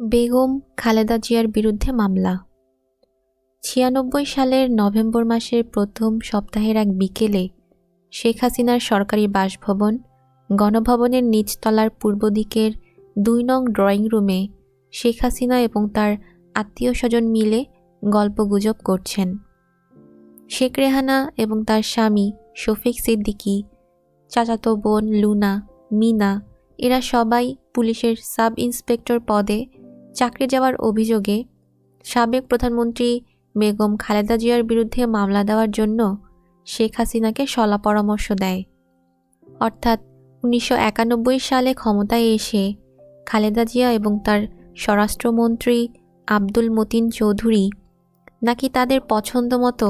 বেগম খালেদা জিয়ার বিরুদ্ধে মামলা। ছিয়ানব্বই সালের নভেম্বর মাসের প্রথম সপ্তাহের এক বিকেলে শেখ হাসিনার সরকারি বাসভবন গণভবনের নিচতলার পূর্ব দিকের দুই নং ড্রয়িং রুমে শেখ হাসিনা এবং তার আত্মীয় স্বজন মিলে গল্পগুজব করছেন। শেখ রেহানা এবং তার স্বামী শফিক সিদ্দিকী, চাচাতো বোন লুনা, মিনা, এরা সবাই পুলিশের সাব ইন্সপেক্টর পদে চাকরি যাওয়ার অভিযোগে সাবেক প্রধানমন্ত্রী বেগম খালেদা জিয়ার বিরুদ্ধে মামলা দেওয়ার জন্য শেখ হাসিনাকে সলা পরামর্শ দেয়। অর্থাৎ উনিশশো একানব্বই সালে ক্ষমতায় এসে খালেদা জিয়া এবং তার স্বরাষ্ট্রমন্ত্রী আব্দুল মতিন চৌধুরী নাকি তাদের পছন্দ মতো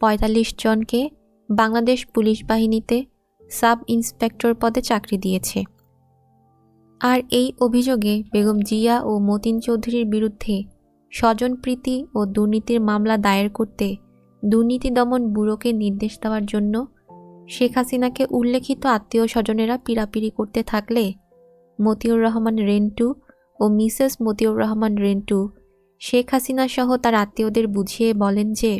পঁয়তাল্লিশ জনকে বাংলাদেশ পুলিশ বাহিনীতে সাব ইন্সপেক্টর পদে চাকরি দিয়েছে। আর এই অভিযোগে বেগম জিয়া ও মতিন চৌধুরীর বিরুদ্ধে স্বজনপ্রীতি ও দুর্নীতির মামলা দায়ের করতে দুর্নীতি দমন ব্যুরোকে নির্দেশ দেওয়ার জন্য শেখ হাসিনাকে উল্লেখিত আত্মীয় স্বজনেরা পিড়াপিড়ি করতে থাকলে মতিউর রহমান রেন্টু ও মিসেস মতিউর রহমান রেন্টু, শেখ হাসিনা সহ তার আত্মীয়দের বুঝিয়ে বলেন যে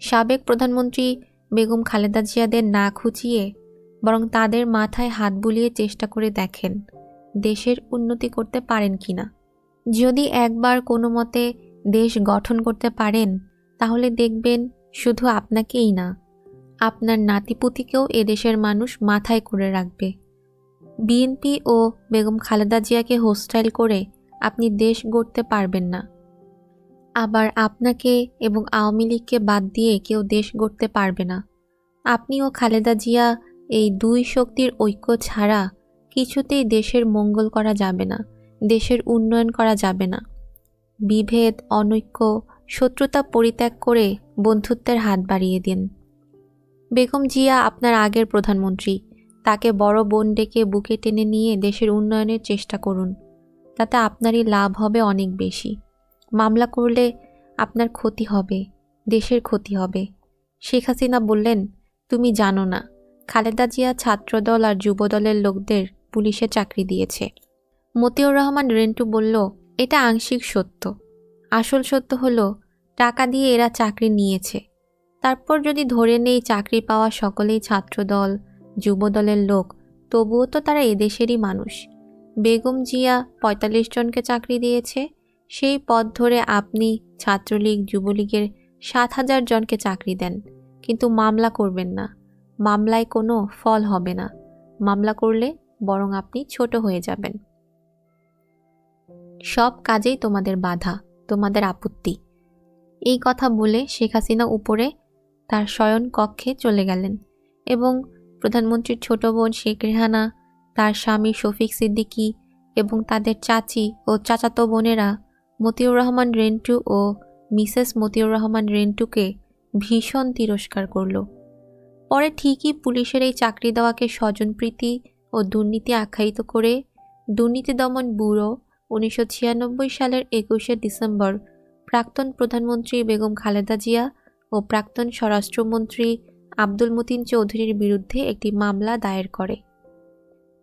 সাবেক প্রধানমন্ত্রী বেগম খালেদা জিয়াদের না খুঁচিয়ে বরং তাদের মাথায় হাত বুলিয়ে চেষ্টা করে দেখেন। দেশের উন্নতি করতে পারেন কি না? যদি একবার কোনো মতে দেশ গঠন করতে পারেন, তাহলে দেখবেন শুধু আপনাকেই না, আপনার নাতিপুতিকেও এদেশের মানুষ মাথায় করে রাখবে। বিএনপি ও বেগম খালেদা জিয়াকে হোস্টাইল করে আপনি দেশ গড়তে পারবেন না। আবার আপনাকে এবং আওয়ামী লীগকে বাদ দিয়ে কেউ দেশ গড়তে পারবে না। আপনি ও খালেদা জিয়া এই দুই শক্তির ঐক্য ছাড়া কিছুতেই দেশের মঙ্গল করা যাবে না, দেশের উন্নয়ন করা যাবে না। বিভেদ, অনৈক্য, শত্রুতা পরিত্যাগ করে বন্ধুত্বের হাত বাড়িয়ে দিন। বেগম জিয়া আপনার আগের প্রধানমন্ত্রী, তাকে বড় বোন ডেকে বুকে টেনে নিয়ে দেশের উন্নয়নের চেষ্টা করুন, তাতে আপনারই লাভ হবে অনেক বেশি। মামলা করলে আপনার ক্ষতি হবে, দেশের ক্ষতি হবে। শেখ হাসিনা বললেন, তুমি জানো না, খালেদা জিয়া ছাত্রদল আর যুবদলের লোকদের পুলিশে চাকরি দিয়েছে। মতিউর রহমান রেন্টু বলল, এটা আংশিক সত্য। আসল সত্য হলো, টাকা দিয়ে এরা চাকরি নিয়েছে। তারপর যদি ধরে নেই চাকরি পাওয়া সকলেই ছাত্রদল, যুবদলের লোক, তবুও তো তারা এদেশেরই মানুষ। বেগম জিয়া পঁয়তাল্লিশ জনকে চাকরি দিয়েছে, সেই পথ ধরে আপনি ছাত্রলীগ, যুবলীগের সাত হাজার জনকে চাকরি দেন। কিন্তু মামলা করবেন না। মামলায় কোনো ফল হবে না। মামলা করলে বরং আপনি ছোট হয়ে যাবেন। সব কাজেই তোমাদের বাধা, তোমাদের আপত্তি। এই কথা বলে শেখ হাসিনা উপরে তার শয়ন কক্ষে চলে গেলেন এবং প্রধানমন্ত্রীর ছোট বোন শেখ রেহানা, তার স্বামী শফিক সিদ্দিকী এবং তাদের চাচি ও চাচাতো বোনেরা মতিউর রহমান রেন্টু ও মিসেস মতিউর রহমান রেন্টুকে ভীষণ তিরস্কার করল। পরে ঠিকই পুলিশের এই চাকরি দেওয়াকে স্বজনপ্রীতি ও দুর্নীতি আখ্যায়িত করে দুর্নীতি দমন ব্যুরো উনিশশো ছিয়ানব্বই সালের একুশে ডিসেম্বর প্রাক্তন প্রধানমন্ত্রী বেগম খালেদা জিয়া ও প্রাক্তন স্বরাষ্ট্রমন্ত্রী আব্দুল মতিন চৌধুরীর বিরুদ্ধে একটি মামলা দায়ের করে।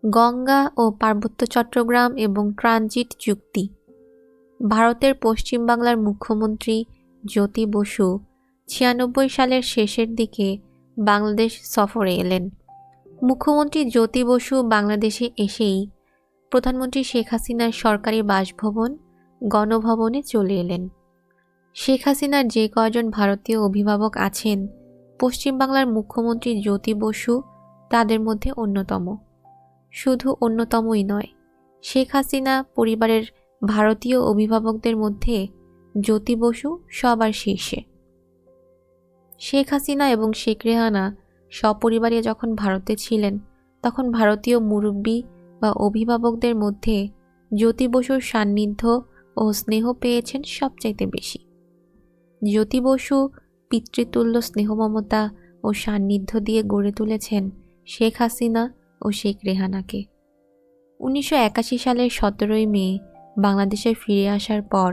গঙ্গা ও পার্বত্য চট্টগ্রাম এবং ট্রানজিট চুক্তি ভারতের পশ্চিমবাংলার মুখ্যমন্ত্রী জ্যোতি বসু ছিয়ানব্বই সালের শেষের দিকে বাংলাদেশ সফরে এলেন। মুখ্যমন্ত্রী জ্যোতি বসু বাংলাদেশে এসেই প্রধানমন্ত্রী শেখ হাসিনার সরকারি বাসভবন, গণভবনে চলে এলেন। শেখ হাসিনার যে কয়জন ভারতীয় অভিভাবক আছেন, পশ্চিমবাংলার মুখ্যমন্ত্রী জ্যোতি বসু তাদের মধ্যে অন্যতম। শুধু অন্যতমই নয়, শেখ হাসিনা পরিবারের ভারতীয় অভিভাবকদের মধ্যে জ্যোতি বসু সবার শীর্ষে। শেখ হাসিনা এবং শেখ রেহানা সপরিবারে যখন ভারতে ছিলেন, তখন ভারতীয় মুরব্বী বা অভিভাবকদের মধ্যে জ্যোতি বসুর সান্নিধ্য ও স্নেহ পেয়েছেন সবচাইতে বেশি। জ্যোতি বসু পিতৃতুল্য স্নেহমমতা ও সান্নিধ্য দিয়ে গড়ে তুলেছেন শেখ হাসিনা ও শেখ রেহানাকে। উনিশশো একাশি সালের সতেরোই মে, বাংলাদেশে ফিরে আসার পর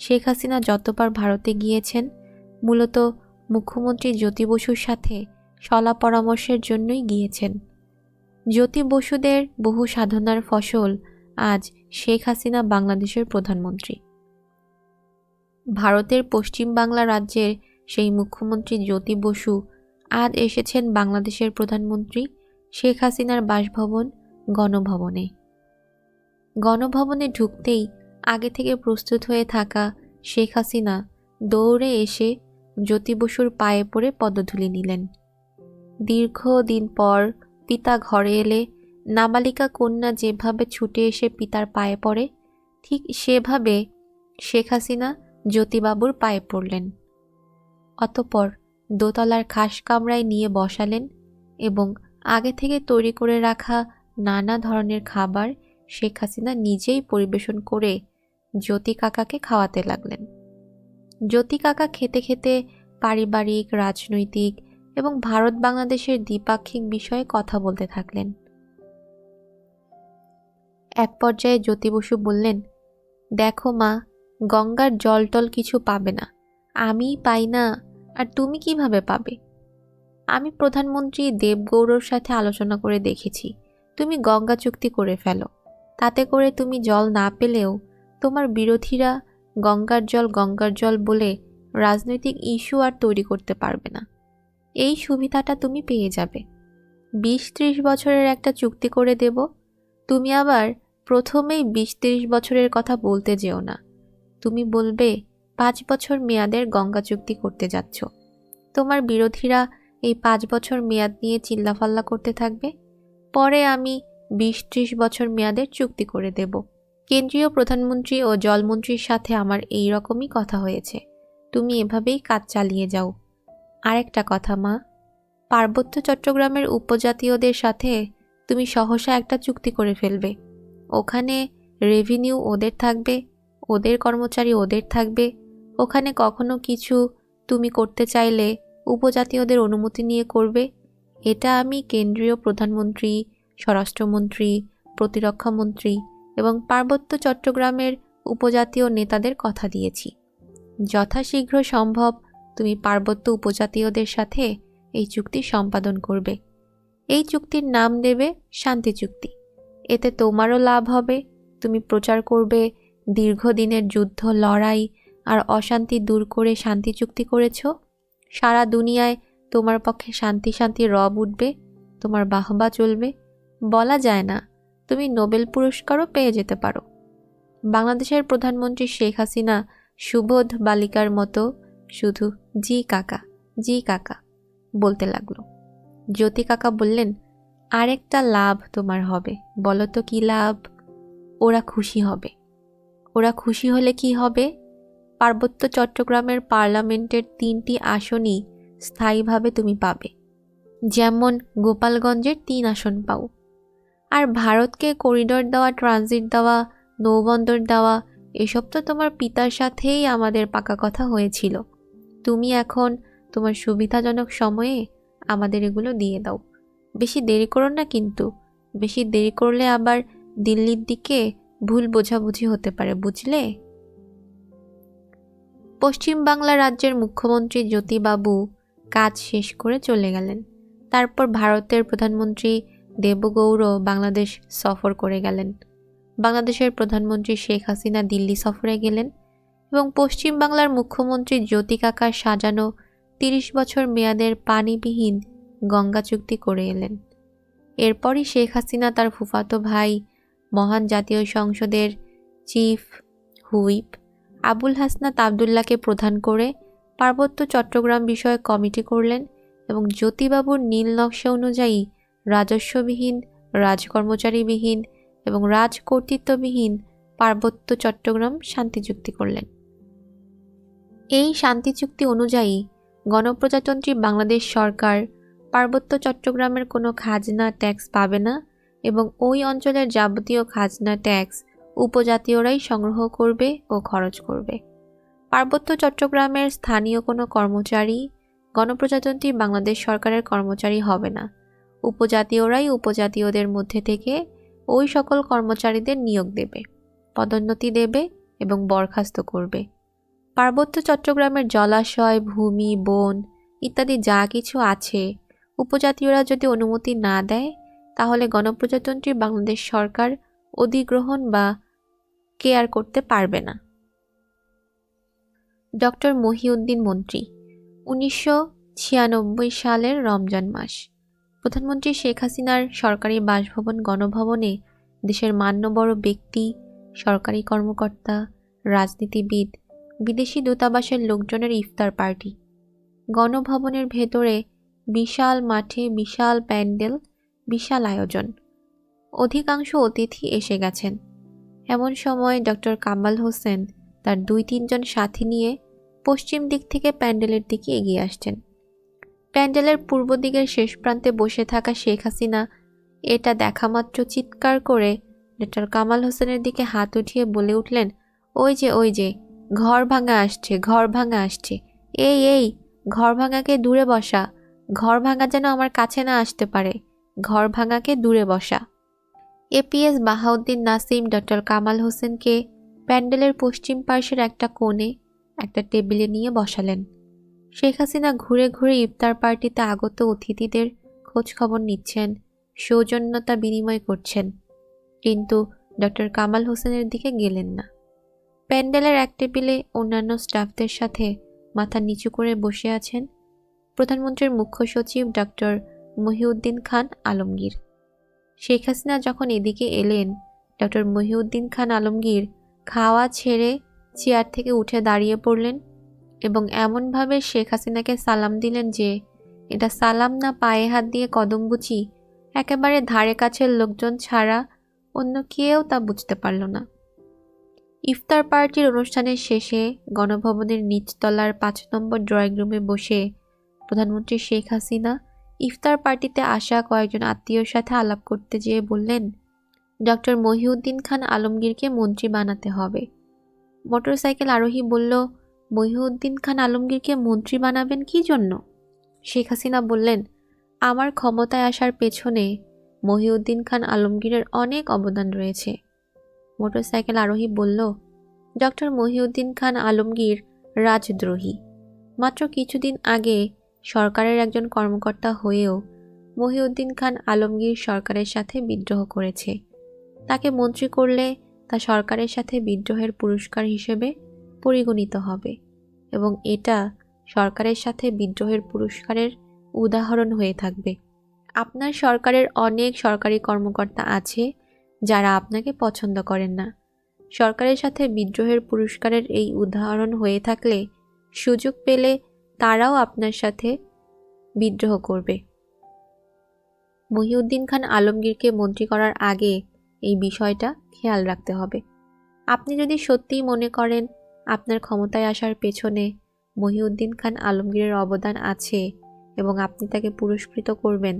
শেখ হাসিনা যতবার ভারতে গিয়েছেন, মূলত মুখ্যমন্ত্রী জ্যোতি বসুর সাথে সলা পরামর্শের জন্যই গিয়েছেন। জ্যোতি বসুদের বহু সাধনার ফসল আজ শেখ হাসিনা বাংলাদেশের প্রধানমন্ত্রী। ভারতের পশ্চিম বাংলা রাজ্যের সেই মুখ্যমন্ত্রী জ্যোতি বসু আজ এসেছেন বাংলাদেশের প্রধানমন্ত্রী শেখ হাসিনার বাসভবন গণভবনে। গণভবনে ঢুকতেই আগে থেকে প্রস্তুত হয়ে থাকা শেখ হাসিনা দৌড়ে এসে জ্যোতি বসুর পায়ে পড়ে পদধূলি নিলেন। দীর্ঘ দিন পর পিতা ঘরে এলে নাবালিকা কন্যা যেভাবে ছুটে এসে পিতার পায়ে পড়ে, ঠিক সেভাবে শেখ হাসিনা জ্যোতিবাবুর পায়ে পড়লেন। অতপর দোতলার খাস কামরায় নিয়ে বসালেন এবং আগে থেকে তৈরি করে রাখা নানা ধরনের খাবার শেখ হাসিনা নিজেই পরিবেশন করে জ্যোতি কাকাকে খাওয়াতে লাগলেন। জ্যোতি কাকা খেতে খেতে পারিবারিক, রাজনৈতিক এবং ভারত বাংলাদেশের দ্বিপাক্ষিক বিষয়ে কথা বলতে থাকলেন। এক পর্যায়ে জ্যোতি বসু বললেন, দেখো মা, গঙ্গার জল টল কিছু পাবে না। আমিই পাই না, আর তুমি কীভাবে পাবে? আমি প্রধানমন্ত্রী দেবগৌড়র সাথে আলোচনা করে দেখেছি। তুমি গঙ্গা চুক্তি করে ফেলো। তাতে করে তুমি জল না পেলেও তোমার বিরোধীরা গঙ্গার জল গঙ্গার জল বলে রাজনৈতিক ইস্যু আর তৈরি করতে পারবে না। এই সুবিধাটা তুমি পেয়ে যাবে। বিশ ত্রিশ বছরের একটা চুক্তি করে দেব। তুমি আবার প্রথমেই বিশ ত্রিশ বছরের কথা বলতে যেও না। তুমি বলবে, পাঁচ বছর মেয়াদের গঙ্গা চুক্তি করতে যাচ্ছ। তোমার বিরোধীরা এই পাঁচ বছর মেয়াদ নিয়ে চিল্লাফাল্লা করতে থাকবে। পরে আমি বিশ ত্রিশ বছর মেয়াদের চুক্তি করে দেব। কেন্দ্রীয় প্রধানমন্ত্রী ও জলমন্ত্রীর সাথে আমার এই রকমই কথা হয়েছে। তুমি এভাবেই কাজ চালিয়ে যাও। আরেকটা কথা, মা। পার্বত্য চট্টগ্রামের উপজাতীয়দের সাথে তুমি সহসা একটা চুক্তি করে ফেলবে। ওখানে রেভিনিউ ওদের থাকবে, ওদের কর্মচারী ওদের থাকবে। ওখানে কখনো কিছু তুমি করতে চাইলে উপজাতীয়দের অনুমতি নিয়ে করবে। এটা আমি কেন্দ্রীয় প্রধানমন্ত্রী, স্বরাষ্ট্রমন্ত্রী, প্রতিরক্ষামন্ত্রী এবং পার্বত্য চট্টগ্রামের উপজাতীয় নেতাদের কথা দিয়েছি। যথাশীঘ্র সম্ভব তুমি পার্বত্য উপজাতীয়দের সাথে এই চুক্তি সম্পাদন করবে। এই চুক্তির নাম দেবে শান্তি চুক্তি। এতে তোমারও লাভ হবে। তুমি প্রচার করবে দীর্ঘদিনের যুদ্ধ, লড়াই আর অশান্তি দূর করে শান্তি চুক্তি করেছ। সারা দুনিয়ায় তোমার পক্ষে শান্তি শান্তি রব উঠবে, তোমার বাহবা চলবে। বলা যায় না, তুমি নোবেল পুরস্কারও পেয়ে যেতে পারো। বাংলাদেশের প্রধানমন্ত্রী শেখ হাসিনা সুবোধ বালিকার মতো শুধু, জি কাকা জি কাকা, বলতে লাগল। জ্যোতি কাকা বললেন, আরেকটা লাভ তোমার হবে, বলো তো কী লাভ? ওরা খুশি হবে। ওরা খুশি হলে কি হবে? পার্বত্য চট্টগ্রামের পার্লামেন্টের তিনটি আসনই স্থায়ীভাবে তুমি পাবে। যেমন গোপালগঞ্জের তিন আসন পাও। আর ভারতকে করিডোর দেওয়া, ট্রানজিট দেওয়া, নৌবন্দর দেওয়া, এসব তো তোমার পিতার সাথেই আমাদের পাকা কথা হয়েছিল। তুমি এখন তোমার সুবিধাজনক সময়ে আমাদের এগুলো দিয়ে দাও। বেশি দেরি করো না কিন্তু। বেশি দেরি করলে আবার দিল্লির দিকে ভুল বোঝাবুঝি হতে পারে, বুঝলে? পশ্চিম বাংলা রাজ্যের মুখ্যমন্ত্রী জ্যোতিবাবু কাজ শেষ করে চলে গেলেন। তারপর ভারতের প্রধানমন্ত্রী দেবগৌড় বাংলাদেশ সফর করে গেলেন। বাংলাদেশের প্রধানমন্ত্রী শেখ হাসিনা দিল্লি সফরে গেলেন। এবং পশ্চিম বাংলার মুখ্যমন্ত্রী জ্যোতি কাকার সাজানো তিরিশ বছর মেয়াদের পানিবিহীন গঙ্গা চুক্তি করে এলেন। এরপরই শেখ হাসিনা তার ফুফাতো ভাই, মহান জাতীয় সংসদের চিফ হুইপ আবুল হাসনাত আবদুল্লাকে প্রধান করে পার্বত্য চট্টগ্রাম বিষয়ে কমিটি করলেন এবং জ্যোতিবাবুর নীল নকশা অনুযায়ী রাজস্ববিহীন, রাজকর্মচারীবিহীন এবং রাজকর্তৃত্ববিহীন পার্বত্য চট্টগ্রাম শান্তি চুক্তি করলেন। এই শান্তি চুক্তি অনুযায়ী গণপ্রজাতন্ত্রী বাংলাদেশ সরকার পার্বত্য চট্টগ্রামের কোনো খাজনা ট্যাক্স পাবে না এবং ওই অঞ্চলের যাবতীয় খাজনা ট্যাক্স উপজাতীয়রাই সংগ্রহ করবে ও খরচ করবে। পার্বত্য চট্টগ্রামের স্থানীয় কোনো কর্মচারী, গণপ্রজাতন্ত্রী বাংলাদেশ সরকারের কর্মচারী হবে না। উপজাতীয়রাই উপজাতীয়দের মধ্যে থেকে ওই সকল কর্মচারীদের নিয়োগ দেবে, পদোন্নতি দেবে এবং বরখাস্ত করবে। পার্বত্য চট্টগ্রামের জলাশয়, ভূমি, বন ইত্যাদি যা কিছু আছে। উপজাতীয়রা যদি অনুমতি না দেয়, তাহলে গণপ্রজাতন্ত্রী বাংলাদেশ সরকার অধিগ্রহণ বা কেয়ার করতে পারবে না। ডক্টর মহিউদ্দিন মন্ত্রী, উনিশশো ছিয়ানব্বই সালের রমজান মাস। প্রধানমন্ত্রী শেখ হাসিনার সরকারি বাসভবন গণভবনে দেশের মান্যবড় ব্যক্তি, সরকারি কর্মকর্তা, রাজনীতিবিদ বিদেশি দূতাবাসের লোকজনের ইফতার পার্টি। গণভবনের ভেতরে বিশাল মাঠে বিশাল প্যান্ডেল, বিশাল আয়োজন। অধিকাংশ অতিথি এসে গেছেন। এমন সময় ডক্টর কামাল হোসেন তার দুই তিনজন সাথী নিয়ে পশ্চিম দিক থেকে প্যান্ডেলের দিকে এগিয়ে আসছেন। প্যান্ডেলের পূর্ব দিকের শেষ প্রান্তে বসে থাকা শেখ হাসিনা এটা দেখামাত্র চিৎকার করে ডক্টর কামাল হোসেনের দিকে হাত উঠিয়ে বলে উঠলেন, ওই যে ওই যে। ঘর ভাঙা আসছে, ঘর ভাঙা আসছে। এই এই, ঘর ভাঙাকে দূরে বসা। ঘর ভাঙা যেন আমার কাছে না আসতে পারে। ঘর ভাঙাকে দূরে বসা। এপিএস বাহাউদ্দিন নাসিম, ডক্টর কামাল হোসেনকে প্যান্ডেলের পশ্চিম পার্শ্বের একটা কোণে, একটা টেবিলে নিয়ে বসালেন। শেখ হাসিনা ঘুরে ঘুরে ইফতার পার্টিতে আগত অতিথিদের খোঁজ খবর নিচ্ছেন, সৌজন্যতা বিনিময় করছেন। কিন্তু ডক্টর কামাল হোসেনের দিকে গেলেন না। প্যান্ডেলের এক টেবিলে অন্যান্য স্টাফদের সাথে মাথা নিচু করে বসে আছেন প্রধানমন্ত্রীর মুখ্য সচিব ডক্টর মহিউদ্দিন খান আলমগীর। শেখ হাসিনা যখন এদিকে এলেন ডক্টর মহিউদ্দিন খান আলমগীর খাওয়া ছেড়ে চেয়ার থেকে উঠে দাঁড়িয়ে পড়লেন এবং এমনভাবে শেখ হাসিনাকে সালাম দিলেন যে, এটা সালাম না পায়ে হাত দিয়ে কদম বুচি একেবারে ধারে কাছের লোকজন ছাড়া অন্য কেউ তা বুঝতে পারল না। ইফতার পার্টির অনুষ্ঠানের শেষে গণভবনের নিচতলার পাঁচ নম্বর ড্রয়িং রুমে বসে প্রধানমন্ত্রী শেখ হাসিনা ইফতার পার্টিতে আসা কয়েকজন আত্মীয়র সাথে আলাপ করতে যেয়ে বললেন, ডক্টর মহিউদ্দিন খান আলমগীরকে মন্ত্রী বানাতে হবে। মোটরসাইকেল আরোহী বলল, মহিউদ্দিন খান আলমগীরকে মন্ত্রী বানাবেন কি জন্য? শেখ হাসিনা বললেন, আমার ক্ষমতায় আসার পেছনে মহিউদ্দিন খান আলমগীরের অনেক অবদান রয়েছে। মোটরসাইকেল আরোহী বলল, ডক্টর মহিউদ্দিন খান আলমগীর রাজদ্রোহী। মাত্র কিছুদিন আগে সরকারের একজন কর্মকর্তা হয়েও মহিউদ্দিন খান আলমগীর সরকারের সাথে বিদ্রোহ করেছে। তাকে মন্ত্রী করলে তা সরকারের সাথে বিদ্রোহের পুরস্কার হিসেবে পরিগণিত হবে এবং এটা সরকারের সাথে বিদ্রোহের পুরস্কারের উদাহরণ হয়ে থাকবে। আপনার সরকারের অনেক সরকারি কর্মকর্তা আছে যারা আপনাকে পছন্দ করেন না। সরকারের সাথে বিদ্রোহের পুরস্কারের এই উদাহরণ হয়ে থাকলে সুযোগ পেলে তারাও আপনার সাথে বিদ্রোহ করবে। মহিউদ্দিন খান আলমগীরকে মন্ত্রী করার আগে এই বিষয়টা খেয়াল রাখতে হবে। আপনি যদি সত্যিই মনে করেন আপনার ক্ষমতায় আসার পেছনে মহিউদ্দিন খান আলমগীরের অবদান আছে এবং আপনি তাকে পুরস্কৃত করবেন,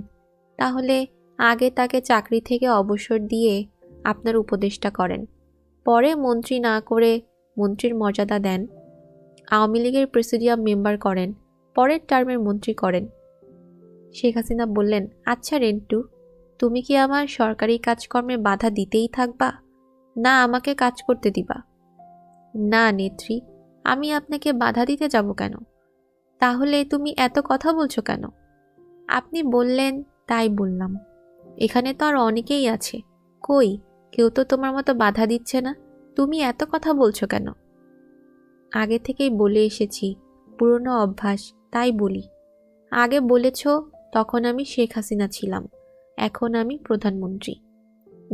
তাহলে আগে তাকে চাকরি থেকে অবসর দিয়ে আপনার উপদেষ্টা করেন। পরে মন্ত্রী না করে মন্ত্রীর মর্যাদা দেন। আওয়ামী লীগের প্রেসিডিয়াম মেম্বার করেন, পরের টার্মের মন্ত্রী করেন। শেখ হাসিনা বললেন আচ্ছা রেন্টু, তুমি কি আমার সরকারি কাজকর্মে বাধা দিতেই থাকবা? না, আমাকে কাজ করতে দিবা। না নেত্রী, আমি আপনাকে বাধা দিতে যাব কেন? তাহলে তুমি এত কথা বলছো কেন? আপনি বললেন, তাই বললাম। এখানে তো আর অনেকেই আছে। কই? কেউ তো তোমার মতো বাধা দিচ্ছে না। তুমি এত কথা বলছো কেন? আগে থেকেই বলে এসেছি, পুরনো অভ্যাস, তাই বলি। আগে বলেছ, তখন আমি শেখ হাসিনা ছিলাম। এখন আমি প্রধানমন্ত্রী।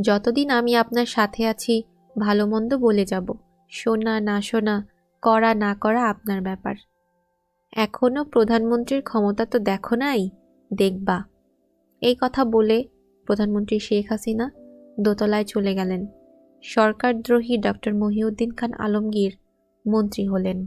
যতদিন আমি আপনার সাথে আছি, ভালো মন্দ বলে যাব। শোনা, না শোনা, করা, না করা আপনার ব্যাপার। এখনও প্রধানমন্ত্রীর ক্ষমতা তো দেখো নাই? দেখবা। এই কথা বলে প্রধানমন্ত্রী শেখ হাসিনা দোতলায় চলে গেলেন। সরকারদ্রোহী ডক্টর মহিউদ্দিন খান আলমগীর মন্ত্রী হলেন।